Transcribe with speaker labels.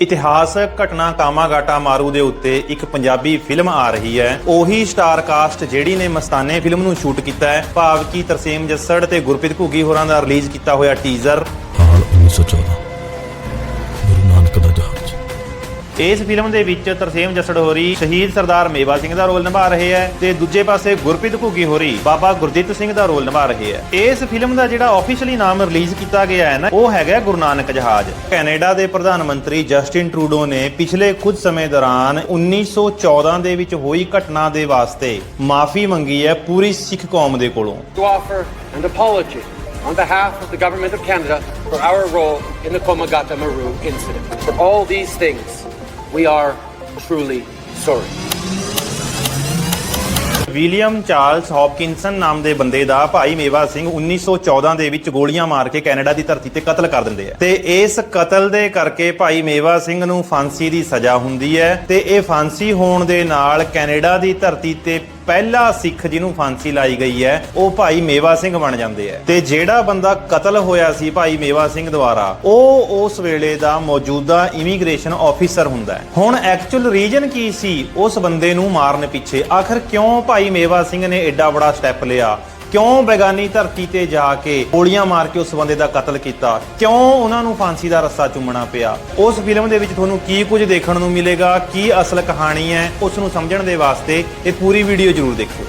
Speaker 1: ਇਤਿਹਾਸਕ ਘਟਨਾ ਕਾਮਾਗਾਟਾ ਮਾਰੂ ਦੇ ਉੱਤੇ ਇੱਕ ਪੰਜਾਬੀ ਫਿਲਮ ਆ ਰਹੀ ਹੈ। ਉਹੀ ਸਟਾਰ ਕਾਸਟ ਜਿਹੜੀ ਨੇ ਮਸਤਾਨੇ ਫਿਲਮ ਨੂੰ ਸ਼ੂਟ ਕੀਤਾ ਹੈ। ਭਾਵ ਕੀ ਤਰਸੇਮ ਜੱਸੜ ਤੇ ਗੁਰਪ੍ਰੀਤ ਘੁੱਗੀ ਹੋਰਾਂ ਦਾ ਰਿਲੀਜ਼ ਕੀਤਾ ਹੋਇਆ ਟੀਜ਼ਰ
Speaker 2: ਹਾਲ 1914 ਗੁਰੂ ਨਾਨਕ ਦਾ ਜਹਾਜ਼।
Speaker 1: ਇਸ ਫਿਲਮ ਦੇ ਵਿੱਚ ਤਰਸੇਮ ਜੱਸੜ ਹੋਰੀ ਸ਼ਹੀਦ ਸਰਦਾਰ ਮੇਵਾ ਸਿੰਘ ਦਾ ਰੋਲ ਨਿਭਾ ਰਹੇ ਹੈ ਤੇ ਦੂਜੇ ਪਾਸੇ ਗੁਰਪ੍ਰੀਤ ਘੁੱਗੀ ਹੋਰੀ ਬਾਬਾ ਗੁਰਦਿੱਤ ਸਿੰਘ ਦਾ ਰੋਲ ਨਿਭਾ ਰਹੇ ਹੈ। ਇਸ ਫਿਲਮ ਦਾ ਜਿਹੜਾ ਆਫੀਸ਼ੀਅਲੀ ਨਾਮ ਰਿਲੀਜ਼ ਕੀਤਾ ਗਿਆ ਹੈ ਨਾ ਉਹ ਹੈਗਾ ਗੁਰੂ ਨਾਨਕ ਜਹਾਜ਼। ਕੈਨੇਡਾ ਦੇ ਪ੍ਰਧਾਨ ਮੰਤਰੀ ਜਸਟਿਨ ਟਰੂਡੋ ਨੇ ਪਿਛਲੇ ਕੁਝ ਸਮੇਂ ਦੌਰਾਨ 1914 ਦੇ ਵਿੱਚ ਹੋਈ ਘਟਨਾ ਦੇ ਵਾਸਤੇ ਮਾਫੀ ਮੰਗੀ ਹੈ ਪੂਰੀ ਸਿੱਖ ਕੌਮ ਦੇ ਕੋਲੋਂ।
Speaker 3: To offer an apology on behalf of the Government of Canada for our role in the Komagata Maru incident. For all these things, we are truly sorry.
Speaker 1: William Charles Hopkinson ਨਾਮ ਦੇ ਬੰਦੇ ਦਾ ਭਾਈ ਮੇਵਾ ਸਿੰਘ 1914 ਦੇ ਵਿੱਚ ਗੋਲੀਆਂ ਮਾਰ ਕੇ ਕੈਨੇਡਾ ਦੀ ਧਰਤੀ ਤੇ ਕਤਲ ਕਰ ਦਿੰਦੇ ਆ ਤੇ ਇਸ ਕਤਲ ਦੇ ਕਰਕੇ ਭਾਈ ਮੇਵਾ ਸਿੰਘ ਨੂੰ ਫਾਂਸੀ ਦੀ ਸਜ਼ਾ ਹੁੰਦੀ ਹੈ ਤੇ ਇਹ ਫਾਂਸੀ ਹੋਣ ਦੇ ਨਾਲ ਕੈਨੇਡਾ ਦੀ ਧਰਤੀ ਤੇ ਪਹਿਲਾ ਸਿੱਖ ਜਿਹਨੂੰ ਫਾਂਸੀ ਲਾਈ ਗਈ ਹੈ, ਉਹ ਭਾਈ ਮੇਵਾ ਸਿੰਘ ਬਣ ਜਾਂਦੇ ਆ ਤੇ ਜਿਹੜਾ ਬੰਦਾ ਕਤਲ ਹੋਇਆ ਸੀ ਭਾਈ ਮੇਵਾ ਸਿੰਘ ਦੁਆਰਾ, ਉਹ ਉਸ ਵੇਲੇ ਦਾ ਮੌਜੂਦਾ ਇਮੀਗ੍ਰੇਸ਼ਨ ਆਫੀਸਰ ਹੁੰਦਾ ਹੈ। ਹੁਣ ਐਕਚੁਅਲ ਰੀਜਨ ਕੀ ਸੀ? ਉਸ ਬੰਦੇ ਨੂੰ ਮਾਰਨ ਪਿੱਛੇ ਆਖਰ ਕਿਉਂ ਭਾਈ ਮੇਵਾ ਸਿੰਘ ਨੇ ਐਡਾ ਬੜਾ ਸਟੈਪ ਲਿਆ? ਕਿਉਂ ਬੇਗਾਨੀ ਧਰਤੀ ਤੇ ਜਾ ਕੇ ਗੋਲੀਆਂ ਮਾਰ ਕੇ ਉਸ ਬੰਦੇ ਦਾ ਕਤਲ ਕੀਤਾ? ਕਿਉਂ ਉਹਨਾਂ ਨੂੰ ਫਾਂਸੀ ਦਾ ਰੱਸਾ ਚੁੰਮਣਾ ਪਿਆ? ਉਸ ਫਿਲਮ ਦੇ ਵਿੱਚ ਤੁਹਾਨੂੰ ਕੀ ਕੁਝ ਦੇਖਣ ਨੂੰ ਮਿਲੇਗਾ? ਕੀ ਅਸਲ ਕਹਾਣੀ ਹੈ? ਉਸ ਨੂੰ ਸਮਝਣ ਦੇ ਵਾਸਤੇ ਇਹ ਪੂਰੀ ਵੀਡੀਓ ਜ਼ਰੂਰ ਦੇਖੋ।